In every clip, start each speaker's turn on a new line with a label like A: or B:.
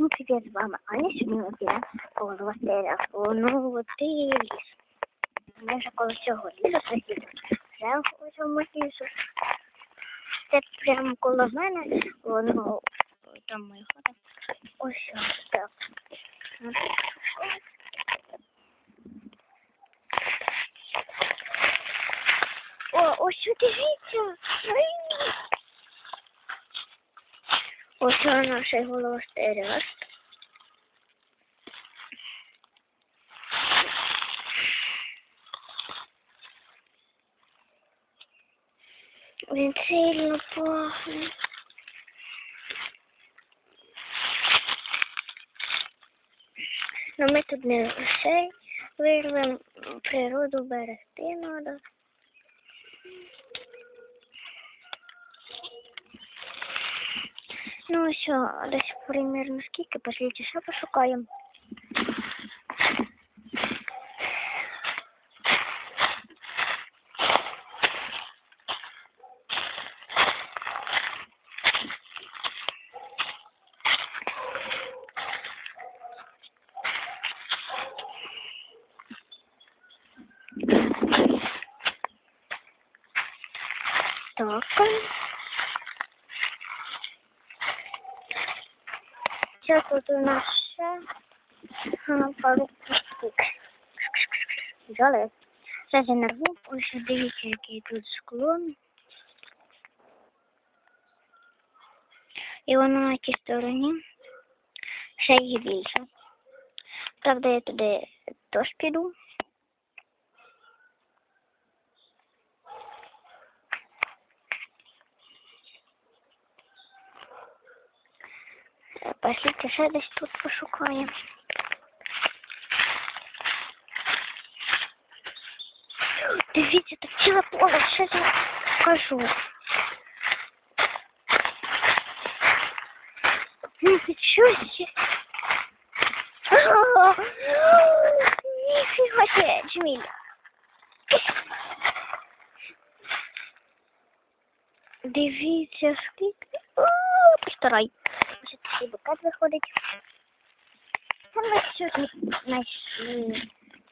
A: Всім привіт, з вами Аня. Сьогодні ми підемо коло Василя у новий ліс. Ми вже коло цього лісу сиділи. Вже у цьому лісу. Це прямо коло мене, воно там моя хата. Ось так. О, ось дивіться. Ось наш голова. Він сильно пахне. Но ми тут не лише вирвемо, природу берегти треба. Ну, все, десь примерно скільки, пошліть ще пошукаємо. Так. Сейчас тут у нас ще пару штук. Взяли. Я нарву. Ось дивіться, який тут склон. І воно на тій стороні. Ще їх більше. Правда, я туди теж піду. Пошліть ще десь тут пошукаємо. Дивіться, тут ціле поле, що я покажу. Ну, Нічого себе. О, Ніфіга себе, Джміля. Дивіться, скільки. Постарай. Ось такий букет виходить. Це ми сьогодні знайшли.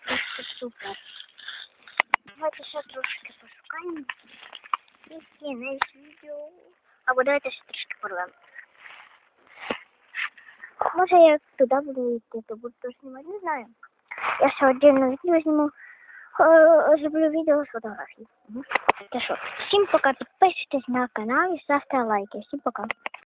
A: Просто супер. Давайте ще трошки пошукаємо. І кінець відео. Або давайте ще трошки порвемо. Може я туди буду йти, то буду знімати, не знаю. Я ще отдельно відео зніму. Е, Зроблю відео з фотографій. Угу. Та пока, підписуйтесь на канал і ставте лайки. Всім пока.